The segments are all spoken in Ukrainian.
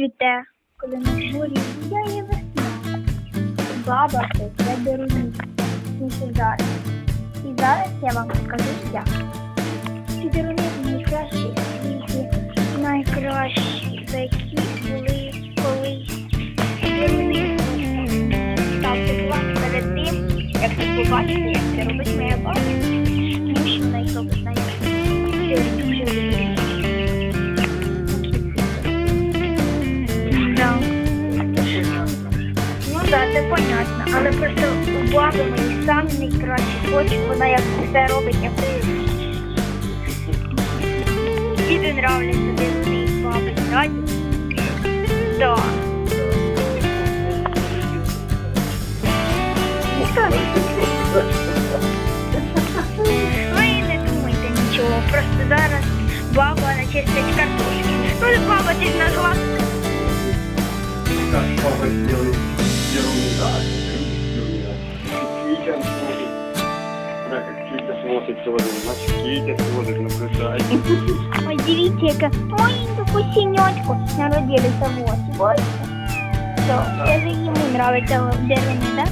цвіте, коли на дворі сяє весна. Баба це це деруни. Зараз. І зараз я вам покажу як. Ці деруни найкращі, світлі, найкращі, такі були колись. Ставте лайк перед тим, як ви побачите, як це робить моя баба. Самі найкращі очі, вона як все робить, як Діду нравляться, де вони з баби грають. Да. Ви не думайте нічого, просто зараз баба начистить картошки. Ну, баба, ти ж папа сделает ерунда. Смотрит тоже, значит Китя смотрит, наблюдает. Ой, дивіться, яке маленьку синьочку народилися в оці, бачите? То, це ж йому нравиться деруни, так?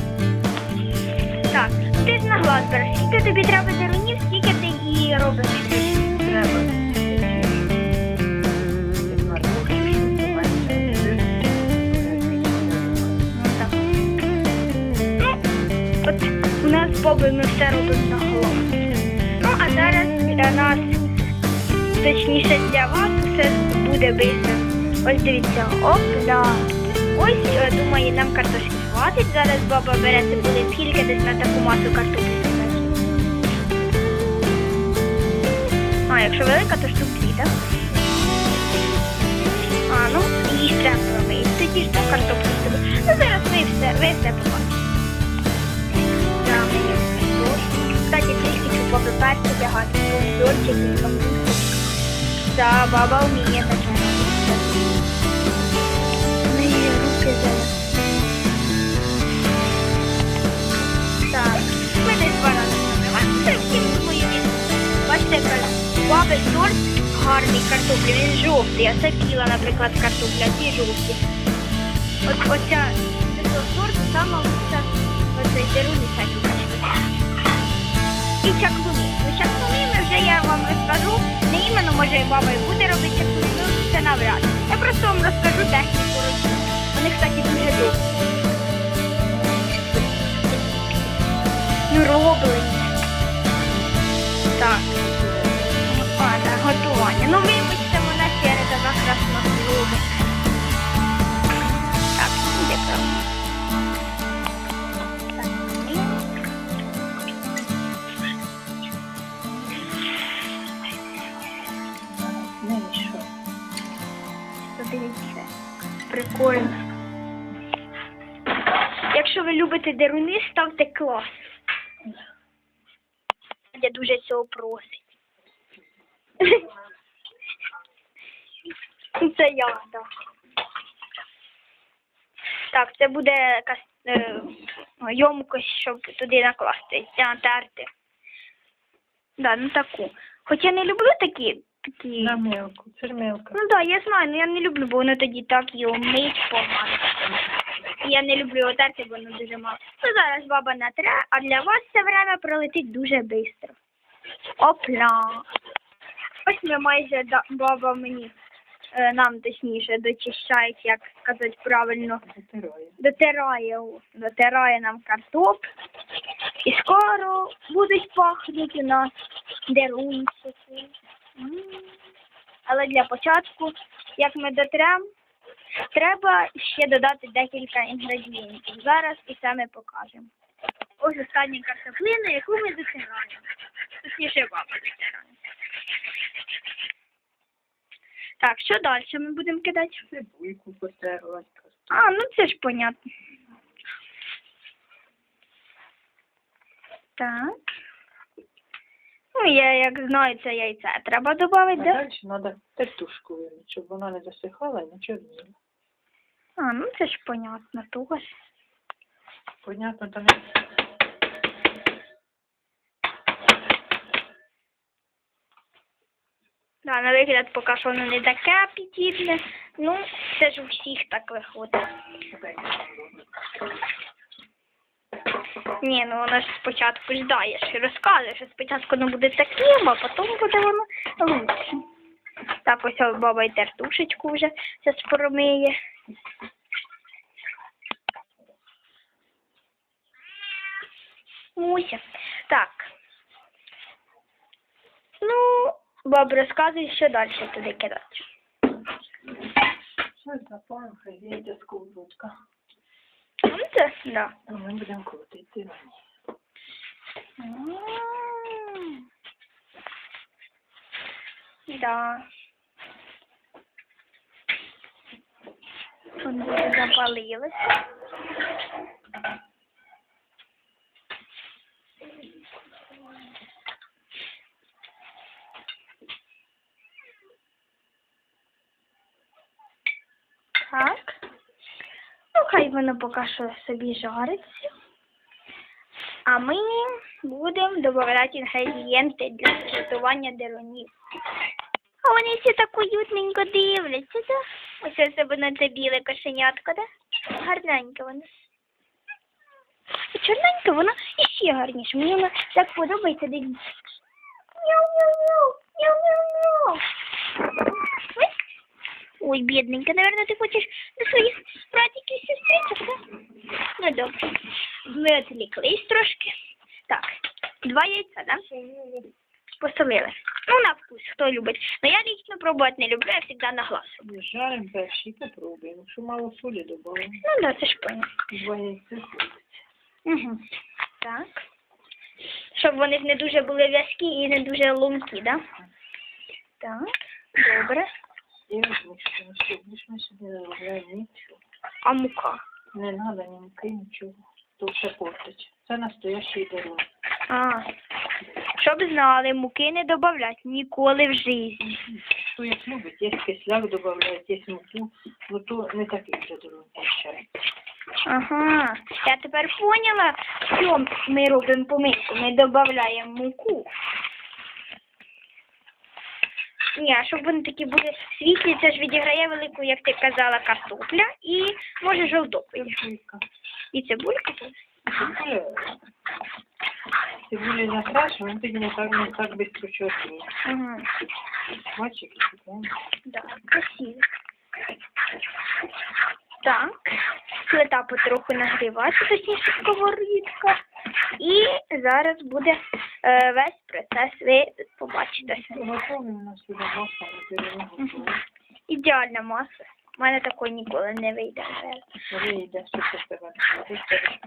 Так, ти ж на глаз береш. Скільки тобі треба дерунів, скільки ти її робиш? Треба. Ну. Ну, от у нас з Бобою ми все робимо на голову. Зараз для нас, точніше для вас, все буде швидко. Ось дивіться, опля. Ось, е, думаю, нам картошки хватить. Зараз баба бере цибули скільки десь на таку масу картоплі. А, якщо велика, то штук дві, так? А, ну, її треба робити. Тоді ж так картоплю. Ну, зараз ви все, ви все побачите. Перці тягати, помідорчики, капусту. Да, баба вміє таке. В неї. Це. Бачите, баби сорт гарний картоплі, він жовтий, а це біла, наприклад, картопля, ці жовті. От оця цього сорту саме лучша оцей деруни чаклуни. Може і буде робити чаклуни, ну це навряд. Я просто вам розкажу техніку робити. Вони, кстати, дуже добрі. Ну, роблені. Прикольно. Якщо ви любите деруни, ставте клас. Я дуже цього просить. Це я, так. Так, це буде якась е, йомкость, щоб туди накласти, натерти. Да, ну таку. Хоча не люблю такі, такі. На мелку, це ж. Ну так, я знаю, але я не люблю, бо воно тоді так його мить погано. Я не люблю його терти, бо воно дуже мало. Ну зараз баба натре, а для вас це время пролетить дуже швидко. Опля. Ось ми майже да- баба мені, е, нам точніше, дочищає, як сказати правильно, дотирає, о, дотирає нам картоп. І скоро будуть пахнути у нас дерунчики. Але для початку, як ми дотрем, треба ще додати декілька інгредієнтів. Зараз і це ми покажемо. Ось остання картоплина, яку ми дотираємо. Точніше баба дотирає. Так, що далі ми будемо кидати? Цибульку потерла. А, ну це ж понятно. Так. Я як знаю, це яйце треба додати, А да? далі треба тертушку вилити, щоб вона не засихала і не чорніла. А, ну це ж понятно, теж. Понятно, там Да, на вигляд поки що воно не таке апетитне. Ну, це ж у всіх так виходить. Ні, ну вона ж спочатку ждає, що розказує, що спочатку воно буде таким, а потім буде воно лучше. Так, ось баба й тертушечку вже це спромиє. Муся. Так. Ну, баб, розказуй, що далі туди кидати. Ось запалим, хай війде сковородка. Ну, це, да. Ми будемо крутити на Да. Вон дуже запалилося. Так. Ну, хай воно поки що собі жариться. А ми будемо додавати інгредієнти для приготування деронів. А вони всі так уютненько дивляться, да? Ось воно це біле кошенятко, да? Гарненьке воно. А чорненьке воно іще гарніше. Мені воно так подобається, дивіться. Мяу-мяу-мяу, мяу-мяу-мяу. Ой. Бідненька, наверное, ти хочеш до своїх братиків і сестричок, да? Ну, добре. Ми відвліклись трошки. Так, два яйця, да? Посолили. Ну, на вкус, хто любить. Но я лично пробувати не люблю, я завжди на глаз. Ми жаримо перші, попробуємо. Якщо мало солі додаємо, Ну, да, це ж понятно. два яйця. Угу. Так. Щоб вони ж не дуже були в'язкі і не дуже лункі, да? Так, добре. А мука? Не треба ні муки, нічого. То все портить. Це настоящий дорог. А, щоб знали, муки не додавати ніколи в житті. Хто як любить, є кисляк додають, є муку, ну то не такий вже дорог чай. Ага, я тепер поняла, що ми робимо помилку. Ми додаємо муку. Ні, а щоб вони такі були світлі, це ж відіграє велику, як ти казала, картопля і може. Цибулька. І цибулька. Цибуля, цибуля накрашена, він тоді не так, не так швидко Бачиш, який прикольний. да, красиво. Так, плита потроху нагрівається, точніше сковорідка. І зараз буде е, весь процес, ви побачите. Маса на. Ідеальна маса. У мене такої ніколи не вийде. тебе?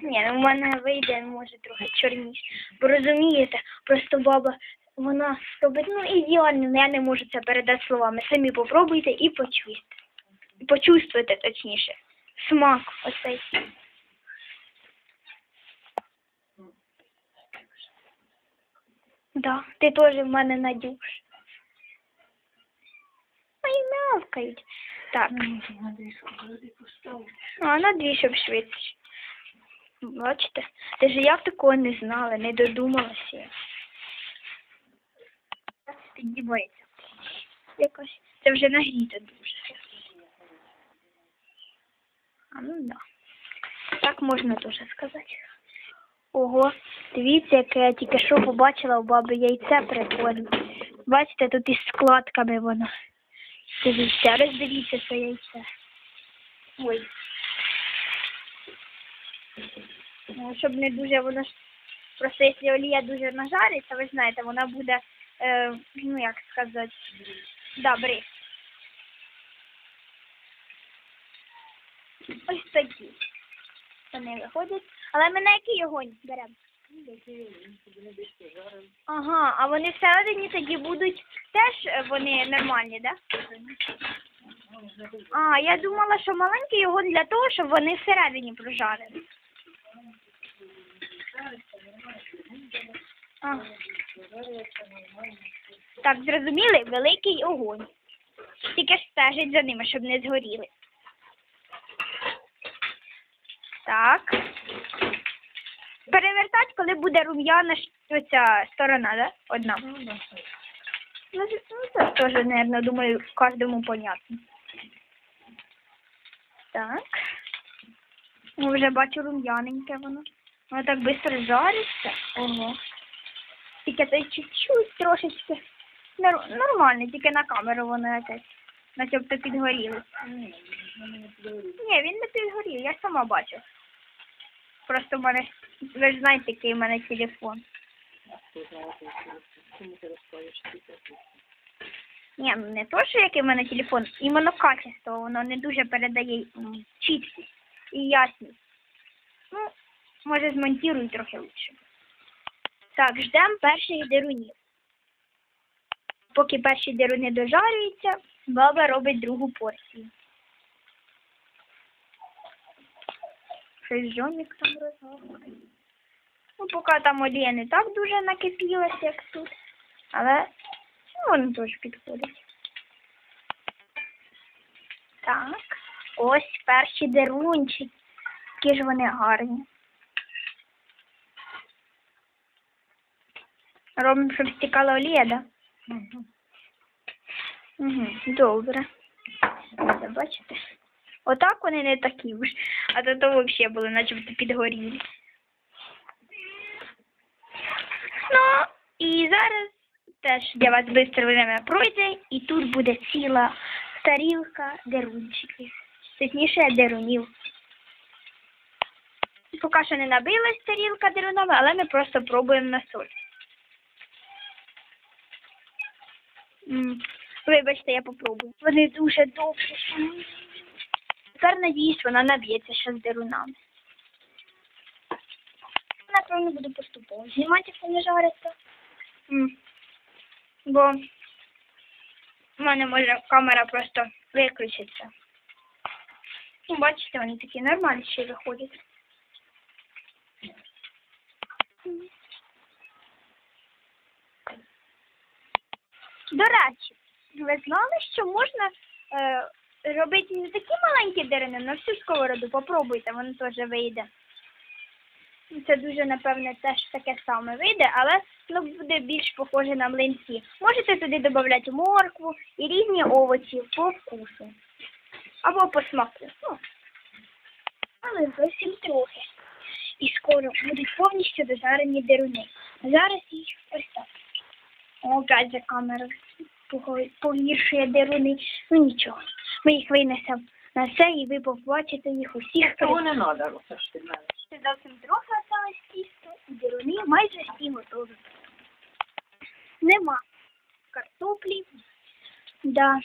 Ні, ну в мене вийде, може, трохи чорніше. Бо розумієте, просто баба, вона робить ну ідеально, я не можу це передати словами. Самі попробуйте і почуйте. Почувствуйте точніше. Смак оцей. Да, ти теж в мене надюш. Ой. Так. Поставити. А на дві, щоб швидше. Бачите? Ти ж я такого не знала, не додумалася. Піднімається. Якось. Це вже нагріто дуже. А ну да. Так можна теж сказати. Ого, дивіться, яке я тільки що побачила у баби яйце прикольне. Бачите, тут із складками воно. Дивіться, роздивіться це яйце. Ой. Ну, щоб не дуже воно ж просто якщо олія дуже нажариться, ви знаєте, вона буде, е, ну як сказати, да, бери. Ось такі. Вони виходять. Але ми на який огонь беремо? Ага, а вони всередині тоді будуть теж е, вони нормальні, так? Да? А, я думала, що маленький огонь для того, щоб вони всередині прожарили. А. Так, зрозуміли? Великий огонь. Тільки стежить за ними, щоб не згоріли. Так. Перевертати, коли буде рум'яна ж оця сторона, да? Одна. Ну, це- ну, теж, наверное, думаю, кожному понятно. Так. Ну, вже бачу рум'яненьке воно. Воно так швидко жариться. Ого. Тільки це чуть-чуть трошечки. Нор- нормально, тільки на камеру воно якесь. Начебто підгоріло. Ні, він не підгорів, я сама бачу. Просто в мене, ви ж знаєте, який в мене телефон. Ні, ну не то, що який в мене телефон, іменно качество, воно не дуже передає чіткість і ясність. Ну, може змонтирую трохи лучше. Так, ждемо перших дерунів. Поки перші деруни дожарюються, баба робить другу порцію. Щось жомік там розгадує. Ну, поки там олія не так дуже накипілася, як тут. Але ну, воно теж підходить. Так, ось перші дерунчики. Які ж вони гарні. Робимо, щоб стікала олія, да? Мгм. Угу, добре. Це бачите? Отак вони не такі ж. А то то взагалі були начебто підгорілі. Ну, і зараз теж для вас швидко время пройде, і тут буде ціла тарілка дерунчиків. Точніше, дерунів. Поки що не набилась тарілка дерунами, але ми просто пробуємо на соль. Вибачте, я попробую. Вони дуже довгі. Тепер надіюсь, вона наб'ється ще з дерунами. Напевно, буду поступово знімати, як вони жаряться. Бо в мене може камера просто виключиться. Ну, бачите, вони такі нормальні ще виходять. До речі, ви знали, що можна е, робити не такі маленькі деревини, на всю сковороду. Попробуйте, воно теж вийде. Це дуже, напевне, теж таке саме вийде, але воно буде більш похоже на млинці. Можете туди додати моркву і різні овочі по вкусу. Або по смаку. Ну, але зовсім трохи. І скоро будуть повністю дожарені деруни. Зараз їх так. Опять же камера погіршує деруни. Ну нічого. Ми їх винесемо на все і ви побачите їх усіх. Того не треба, ж ти знаєш. Це зовсім трохи осталось тісто, і деруни майже всі готові. Нема картоплі. Да.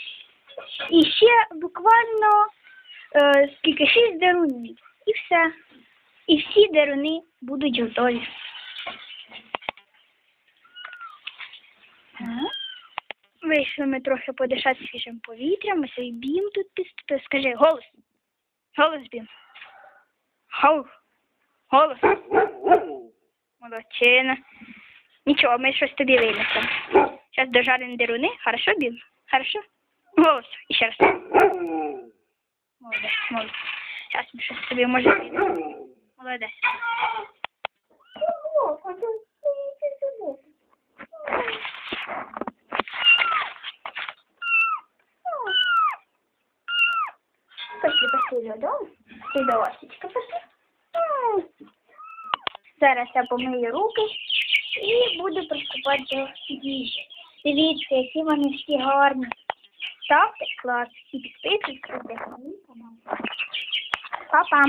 І ще буквально е, скільки шість дерунів. І все. І всі деруни будуть готові. Вийшли ми трохи подишати свіжим повітрям, ось і бім тут піст. Скажи голос. Голос бім. Голос. Молодчина. Нічого, ми щось тобі винесемо. Зараз дожаримо деруни. Хорошо, Бім? Хорошо? Голос. І ще раз. Молодець, молодець. Зараз ми щось тобі може винесемо. Молодець. Пошли, пошли додому. Ти до пошли. Зараз я помию руки і буду приступати до їжі. Дивіться, які вони всі гарні. Ставте клас, і підписуйтесь, Па-па.